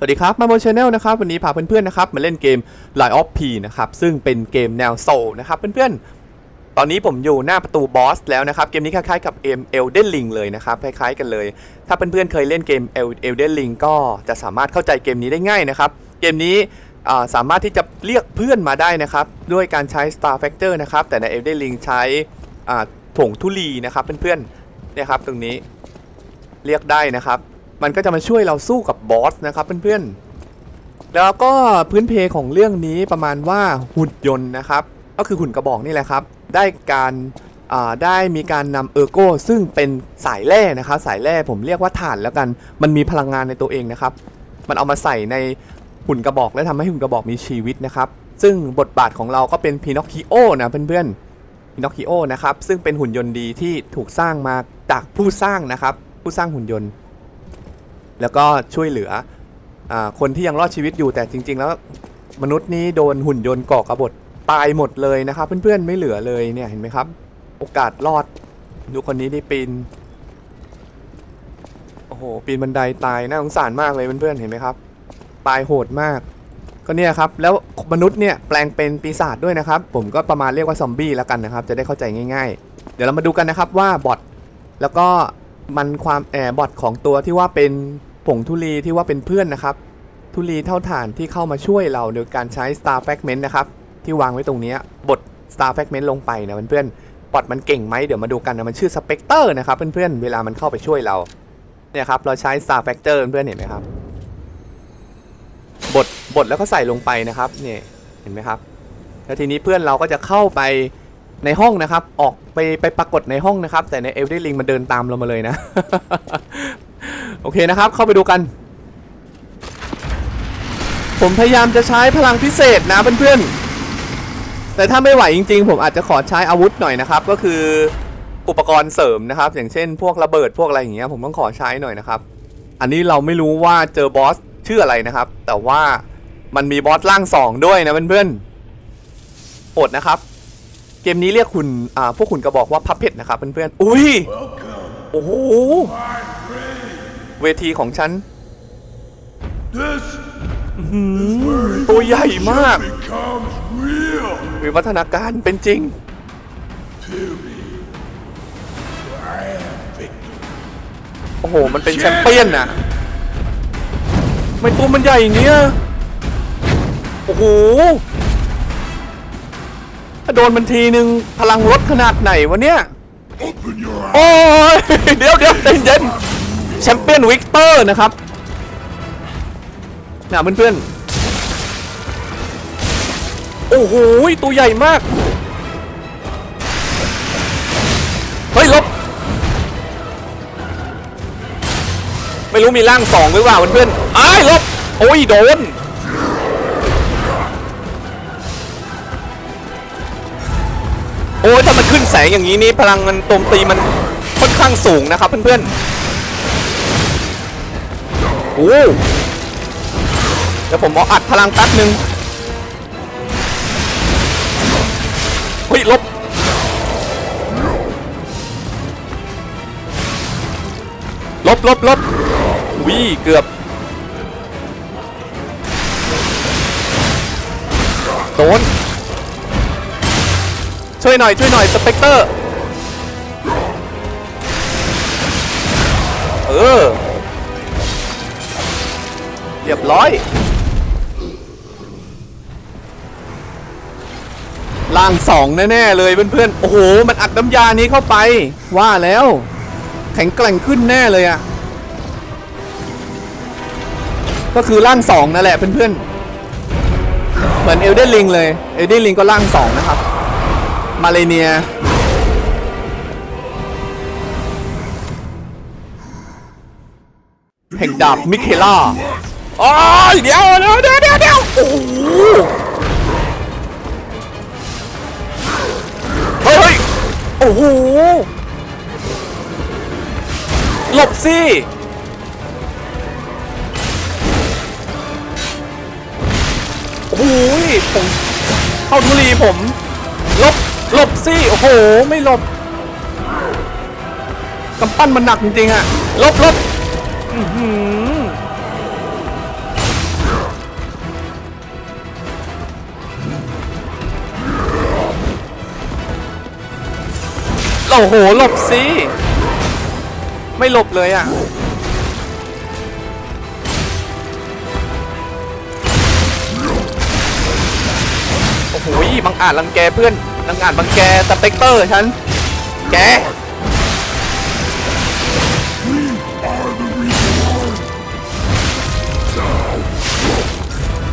สวัสดีครับมาโมชแนลนะครับวันนี้พาเพื่อนๆนะครับมาเล่นเกม Line of P นะครับซึ่งเป็นเกมแนวโซลนะครับเพื่อนๆ ตอนนี้ผมอยู่หน้าประตูบอสแล้วนะครับเกมนี้คล้ายๆกับเกม Elden Ring เลยนะครับคล้ายๆกันเลย ถ้าเพื่อนๆเคยเล่นเกม El- Elden Ring ก็จะสามารถเข้าใจเกมนี้ได้ง่ายนะครับเกมนี้สามารถที่จะเรียกเพื่อนมาได้นะครับด้วยการใช้ Star Factor นะครับแต่ใน Elden Ring ใช้อ่าผงทุลีนะครับเพื่อนๆเนี่ยครับตรงนี้เรียกได้นะครับ มันก็จะมาช่วยเราสู้กับบอสนะครับเพื่อนๆ แล้วก็พื้นเพของเรื่องนี้ประมาณว่าหุ่นยนต์นะครับ ก็คือหุ่นกระบอกนี่แหละครับ ได้การได้มีการนำเออร์โก้ซึ่งเป็นสายแร่นะครับสายแร่ผมเรียกว่าถ่านแล้วกัน มันมีพลังงานในตัวเองนะครับ มันเอามาใส่ในหุ่นกระบอกและทำให้หุ่นกระบอกมีชีวิตนะครับ ซึ่งบทบาทของเราก็เป็นพีนอคคิโอนะเพื่อนๆพีนอคคิโอนะครับซึ่งเป็นหุ่นยนต์ดีที่ถูกสร้างมาจากผู้สร้างนะครับ ผู้สร้างหุ่นยนต์ แล้วก็ช่วยเหลืออคนที่ยังรอดชีวิตอยู่แต่จริง ๆ แล้วมนุษย์นี้โดนหุ่นยนต์ก่อกระบฏตายหมดเลยนะครับ เพื่อนๆไม่เหลือเลยเนี่ยเห็นไหมครับ โอกาสรอดดูคนนี้ได้ปีนโอ้โหปีนบันไดตายน่าสงสารมากเลยเพื่อนๆเห็นไหมครับ ตายโหดมาก ก็เนี่ยครับแล้วมนุษย์เนี่ยแปลงเป็นปีศาจด้วยนะครับ ผมก็ประมาณเรียกว่าซอมบี้แล้วกันนะครับ จะได้เข้าใจง่ายๆ เดี๋ยวเรามาดูกันนะครับว่าบอทแล้วก็มันความแอบบอทของตัวที่ว่าเป็น ผงทุลีที่ว่าเป็นเพื่อนนะครับ ทุลีเท่าฐานที่เข้ามาช่วยเราโดยการใช้ Star Fragment นะครับ ที่วางไว้ตรงนี้บท Star Fragment ลงไปนะเพื่อนๆบอทมันเก่งไหมเดี๋ยวมาดูกันนะมันชื่อ Specter นะครับเพื่อนๆเวลามันเข้าไปช่วยเราเนี่ยครับเราใช้ Star Factor เพื่อนๆเห็นไหมครับบดบดแล้วก็ใส่ลงไปนะครับเนี่ยเห็นไหมครับ แล้วทีนี้เพื่อนเราก็จะเข้าไปในห้องนะครับ ออกไปไปปรากฏในห้องนะครับ แต่ในเอลเดลิงมันเดินตามเรามาเลยนะ โอเคนะครับ เข้าไปดูกัน ผมพยายามจะใช้พลังพิเศษนะเพื่อนๆ แต่ถ้าไม่ไหวจริง ๆ ผมอาจจะขอใช้อาวุธหน่อยนะครับ ก็คืออุปกรณ์เสริมนะครับ อย่างเช่น พวกระเบิดพวกอะไรอย่างเงี้ยผมต้องขอใช้หน่อยนะครับ อันนี้เราไม่รู้ว่าเจอบอสชื่ออะไรนะครับ แต่ว่ามันมีบอสร่างสองด้วยนะเพื่อนๆอดนะครับ เกมนี้เรียกคุณอ่าพวกคุณก็บอกว่าพับเพชนะครับเพื่อนๆอุ้ยโอ้โห เวทีของฉัน This ตัวใหญ่มาก becomes real. วิวัฒนาการเป็นจริง โอ้โห มันเป็นแชมเปี้ยนน่ะทำไม่ตัวมันใหญ่อย่างเนี้ย โอ้โหถ้าโดนมันทีนึง พลังลดขนาดไหนวะเนี่ย Open your eyes. โอ้ย เดี๋ยวเดี๋ยวใจเย็น แชมเปี้ยนวิกเตอร์นะครับน่ะเพื่อนๆ โอ้โห ตัวใหญ่มาก เฮ้ยลบ ไม่รู้มีร่างสองหรือเปล่าเพื่อนๆ อ้ายลบ โอ้ย โดน โอ้ยถ้ามันขึ้นแสงอย่างนี้นี่พลังมันโจมตีมันค่อนข้างสูงนะครับเพื่อนๆ โอ้เดี๋ยวผมเอาอัดพลังแป๊บนึงเฮ้ยลบลบลบลบวิเกือบ โดน ช่วยหน่อย ช่วยหน่อย สเปกเตอร์ เออ เรียบร้อย ล่างสองแน่ๆเลยเพื่อนๆ โอ้โห มันอัดน้ำยานี้เข้าไป ว่าแล้ว แข็งแกร่งขึ้นแน่เลยอะ่ะ ก็คือร่างสองนั่นแหละเพื่อนๆ เหมือนเอลเดนลิงเลย เอลเดนลิงก็ร่างสองนะครับ มาเลเนียแห่งดาบมิเคล่า โอ้ยเดี๋ยวเดี๋ยวเดี๋ยวเดี๋ยวโอ้โหเฮ้ยโอ้โหหลบสิโอ้โหผมเข้าทุลีผมหลบหลบสิโอ้โห ไม่หลบกำปั้นมันหนักจริงๆอะหลบหลบอือหือ อ้โหหลบสิไม่หลบเลยอะโอ้โหบังอาจรังแกเพื่อนบังอาจบังแกสเปกเตอร์ฉันแก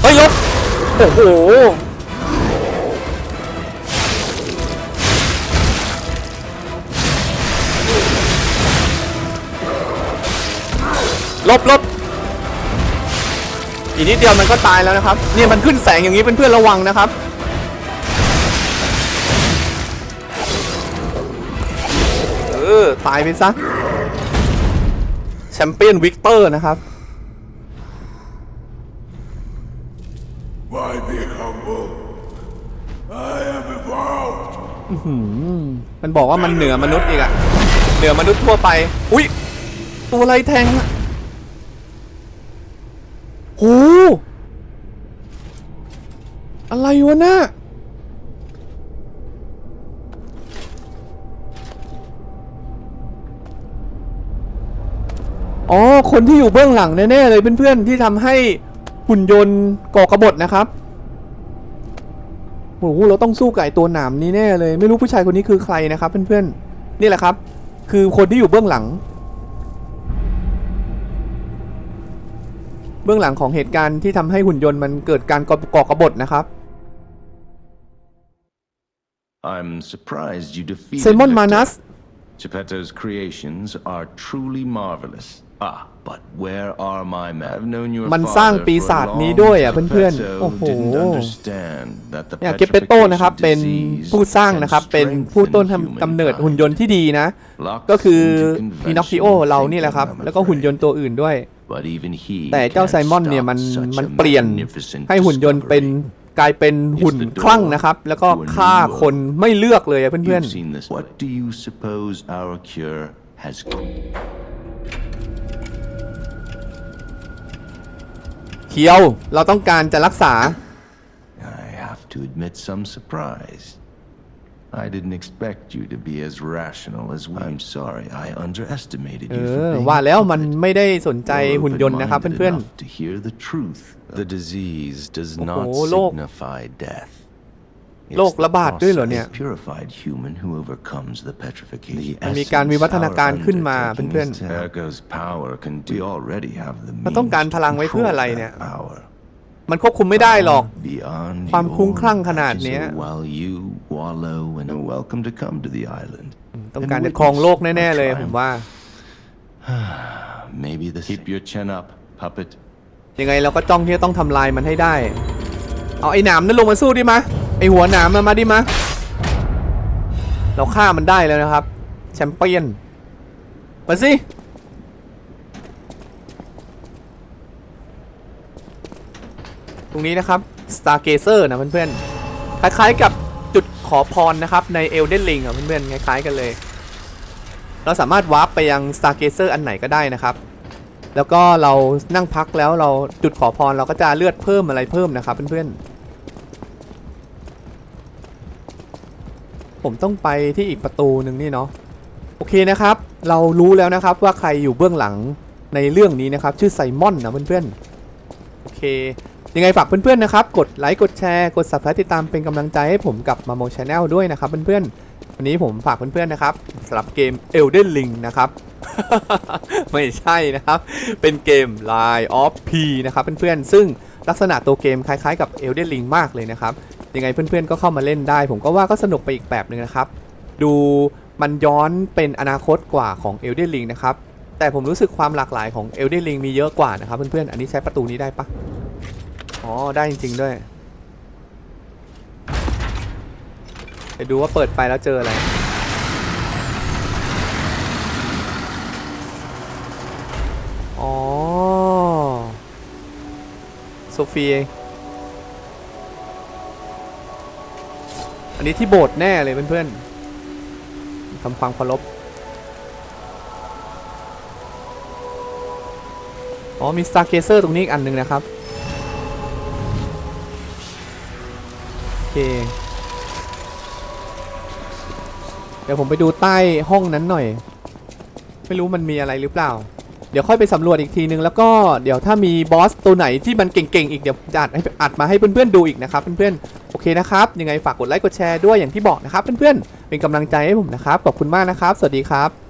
เฮ้ยลบโอ้โห อีกนิดเดียวมันก็ตายแล้วนะครับ เนี่ยมันขึ้นแสงอย่างนี้เพื่อนๆระวังนะครับ เออ ตายไปซะ แชมเปี้ยนวิกเตอร์นะครับ Why be humble? I am evolved. มันบอกว่ามันเหนือมนุษย์อีกอะเหนือมนุษย์ทั่วไป อุ้ยตัวอะไรแทงอะ โหอะไรวะน่ะอ๋อ คนที่อยู่เบื้องหลังแน่ๆเลยเพื่อนๆที่ทำให้หุ่นยนต์ก่อกระบฏนะครับโอ้โหเราต้องสู้กับไอตัวหนามนี้แน่เลย ไม่รู้ผู้ชายคนนี้คือใครนะครับ เพื่อนๆนี่แหละครับ คือคนที่อยู่เบื้องหลัง บื้องหลังของเหตุการณ์ที่ทำให้หุ่นยนต์มันเกิดการก่อก่อกบฏนะครับ I'm surprised you defeated เซมอนมา Victor. นัส Geppetto's creations are truly marvelous. Ah, but where are my men? I've known your มันสร้าง father ปี for ศาจ long. นี้ด้วยอะเพื่อนๆ Geppetto โอ้โห didn't understand that the เนี่ยเกปเปโตนะครับเป็น petrification ผู้สร้าง disease นะครับ can เป็นผู้ต้น strengthen ทำกำเนิด humankind. หุ่นยนต์ที่ดีนะ Locks ก็คือ into พีนอคคิโอ conventional เรานี่แหละครับ thinking, I'm แล้วก็หุ่นยนต์ afraid. ตัวอื่นด้วย But even he แต่เจ้า can't ไซมอนเนี่ย stop มัน such มัน a เปลี่ยน magnificent ให้หุ่นยนต์เป็น discovery. กลายเป็นหุ่นคลั่งนะครับ แล้วก็ฆ่าคนไม่เลือกเลยอะเพื่อน You've seen this. What do you suppose our cure has ๆเคียวเราต้องการจะรักษา I have to admit some surprise. I didn't expect you to be as rational as we. I'm sorry, I underestimated เอ you for อ being ว่าแล้ว a มัน puppet. ไม่ได้สนใจ You're หุ่นยนต์นะครับ open-minded เพื่อน enough to hear the truth. The disease does โอ้ not โหโรค signify death. โรค It's the ระบาดด้วยเหรอเนี่ย process of purified human who overcomes the petrification. มันมีการวิวัฒนาการขึ้นมา The essence เพื่อน our undertaking is Ergo's power can do. We already have the มันต้องการ means พลังไว้ to เพื่อ control อะไร that เนี่ย power. ๆ มันควบคุมไม่ได้หรอก Beyond ความคลุ้ม your คลั่งขนาดเนี้ย imagination While you wallow and are welcome to come to the island. ต้อง and การจะ witness ครองโลกแน่ our ๆเลยผม triumph. ว่า Maybe the keep your chin up, puppet. ยังไงเราก็จ้องที่จะต้องทำลายมันให้ได้ เอาไอ้หนามนั่นลงมาสู้ดิมะไอ้หัวหนามมามาดิมะเราฆ่ามันได้แล้วนะครับ แชมเปี้ยนมาสิตรงนี้นะครับ Stargazer นะเพื่อนๆคล้ายๆกับจุด ขอพรนะครับใน Elden Ring อะเพื่อนๆคล้ายๆกันเลย เราสามารถวาร์ปไปยัง Stargazer อันไหนก็ได้นะครับ แล้วก็เรานั่งพักแล้วเราจุดขอพรเราก็จะเลือดเพิ่มอะไรเพิ่มนะครับเพื่อนๆผมต้องไปที่อีกประตูหนึ่งนี่เนาะโอเคนะครับ เรารู้แล้วนะครับว่าใครอยู่เบื้องหลังในเรื่องนี้นะครับ ชื่อไซมอนนะเพื่อนๆโอเค ยังไงฝากเพื่อนๆนะครับ กดไลค์ กดแชร์ กด subscribe ติดตามเป็นกำลังใจให้ผมกับมาโมช Channel ด้วยนะครับเพื่อนๆ วันนี้ผมฝากเพื่อนๆนะครับสำหรับเกม Elden Ring นะครับ ไม่ใช่นะครับ เป็นเกม Line of P นะครับเพื่อนๆ ซึ่งลักษณะตัวเกมคล้ายๆกับ Elden Ring มากเลยนะครับ ยังไงเพื่อนๆ ก็เข้ามาเล่นได้ ผมก็ว่าก็สนุกไปอีกแบบหนึ่งนะครับ ดูมันย้อนเป็นอนาคตกว่าของ Elden Ring นะครับ แต่ผมรู้สึกความหลากหลายของ Elden Ring มีเยอะกว่านะครับเพื่อนๆ อันนี้ใช้ประตูนี้ได้ปะ อ๋อ ได้จริง ๆ ด้วย ไปดูว่าเปิดไปแล้วเจออะไร อ๋อ โซฟีอันนี้ที่โบสถ์แน่เลยเพื่อนๆทำความเคารพอ๋อมี Star Gazer ตรงนี้อีกอันหนึ่งนะครับ เดี๋ยวผมไปดูใต้ห้องนั้นหน่อย ไม่รู้มันมีอะไรหรือเปล่า เดี๋ยวค่อยไปสำรวจอีกทีนึงแล้วก็เดี๋ยวถ้ามีบอสตัวไหนที่มันเก่งๆอีกเดี๋ยวจะอัดให้อัดมาให้เพื่อนๆดูอีกนะครับเพื่อนๆโอเคนะครับ ยังไงฝากกดไลค์กดแชร์ด้วยอย่างที่บอกนะครับเพื่อนๆเป็นกำลังใจให้ผมนะครับขอบคุณมากนะครับ สวัสดีครับ